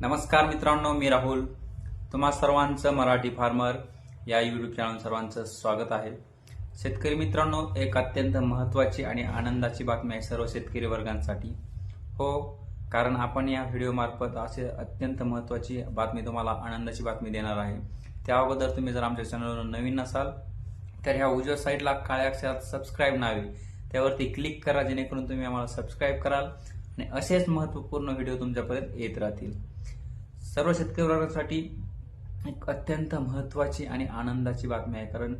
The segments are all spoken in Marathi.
नमस्कार मित्रांनो मी राहुल. तुम्हा सर्वांचं मराठी फार्मर या युट्यूब चॅनल सर्वांचं स्वागत आहे. शेतकरी मित्रांनो एक अत्यंत महत्त्वाची आणि आनंदाची बातमी आहे सर्व शेतकरी वर्गांसाठी. हो कारण आपण या व्हिडिओमार्फत असे अत्यंत महत्त्वाची बातमी तुम्हाला आनंदाची बातमी देणार आहे. त्या अगोदर तुम्ही जर आमच्या चॅनलवर नवीन नसाल तर ह्या उजव्या साईडला काळ्या अक्षरात सबस्क्राईब नावे. त्यावरती क्लिक करा जेणेकरून तुम्ही आम्हाला सबस्क्राईब कराल. आणि असेच महत्त्वपूर्ण व्हिडिओ तुमच्यापर्यंत येत राहतील. सर्व शेतकरी वर्गासाठी एक अत्यंत महत्त्वाची आणि आनंदाची बातमी आहे कारण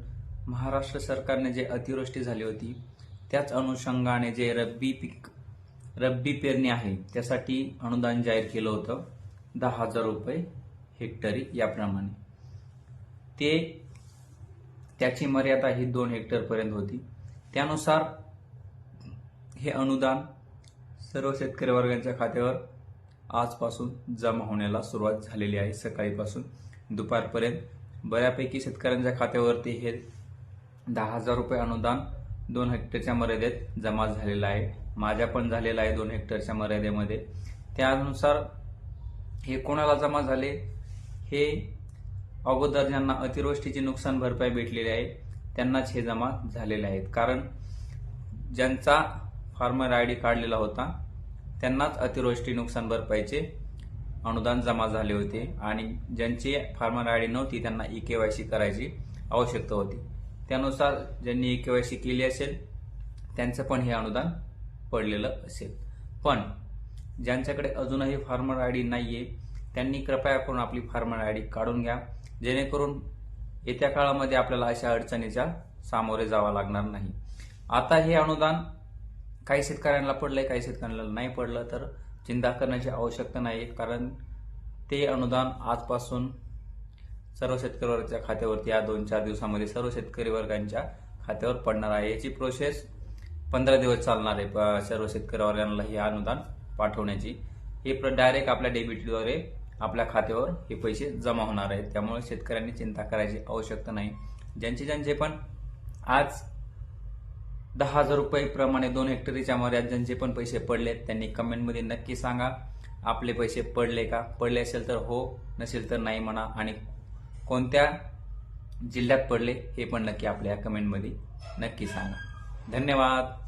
महाराष्ट्र सरकारने जे अतिवृष्टी झाली होती त्याच अनुषंगाने जे रब्बी पीक रब्बी पेरणी आहे त्यासाठी अनुदान जाहीर केलं होतं दहा हजार रुपये हेक्टरी याप्रमाणे. ते त्याची मर्यादा ही दोन हेक्टरपर्यंत होती. त्यानुसार हे अनुदान सर्व शेतकरी वर्गांच्या खात्यावर आजपासून जमा होण्याला सुरुवात झालेली आहे. सकाळीपासून दुपारपर्यंत बऱ्यापैकी शेतकऱ्यांच्या खात्यावरती हे दहा हजार रुपये अनुदान दोन हेक्टरच्या मर्यादेत जमा झालेलं आहे. माझ्या पण झालेलं आहे दोन हेक्टरच्या मर्यादेमध्ये. त्यानुसार हे कोणाला जमा झाले? हे अगोदर ज्यांना अतिवृष्टीची नुकसान भरपाई भेटलेली आहे त्यांनाच हे जमा झालेले आहेत. कारण ज्यांचा फार्मर आय डी काढलेला होता. त्यांनाच अतिवृष्टी नुकसान भरपाईचे अनुदान जमा झाले होते आणि ज्यांची फार्मर आय डी नव्हती त्यांना ई के वाय सी करायची आवश्यकता होती. त्यानुसार ज्यांनी ई के वाय सी केली असेल त्यांचं पण हे अनुदान पडलेलं असेल. पण ज्यांच्याकडे अजूनही फार्मर आय डी नाही आहे त्यांनी कृपया करून आपली फार्मर आय डी काढून घ्या. जेणेकरून येत्या काळामध्ये आपल्याला अशा अडचणीच्या सामोरे जावं लागणार नाही. आता हे अनुदान काही शेतकऱ्यांना पडलंय काही शेतकऱ्यांना नाही पडलं तर चिंता करण्याची आवश्यकता नाही. कारण ते अनुदान आजपासून सर्व शेतकरी वर्गाच्या खात्यावरती या दोन चार दिवसामध्ये सर्व शेतकरी वर्गांच्या खात्यावर पडणार आहे. याची प्रोसेस पंधरा दिवस चालणार आहे. प- सर्व शेतकरी वर्गांना हे अनुदान पाठवण्याची. हे डायरेक्ट आपल्या डेबिटद्वारे आपल्या खात्यावर हे पैसे जमा होणार आहेत. त्यामुळे शेतकऱ्यांनी चिंता करायची आवश्यकता नाही. ज्यांचे ज्यांचे पण आज दहा हजार रुपये प्रमाणे दोन हेक्टरीच्या मर्याद ज्यांचे पण पैसे पडलेत त्यांनी कमेंटमध्ये नक्की सांगा. आपले पैसे पडले का? पडले असेल तर हो नसेल तर नाही म्हणा. आणि कोणत्या जिल्ह्यात पडले हे पण नक्की आपल्या कमेंटमध्ये नक्की सांगा. धन्यवाद.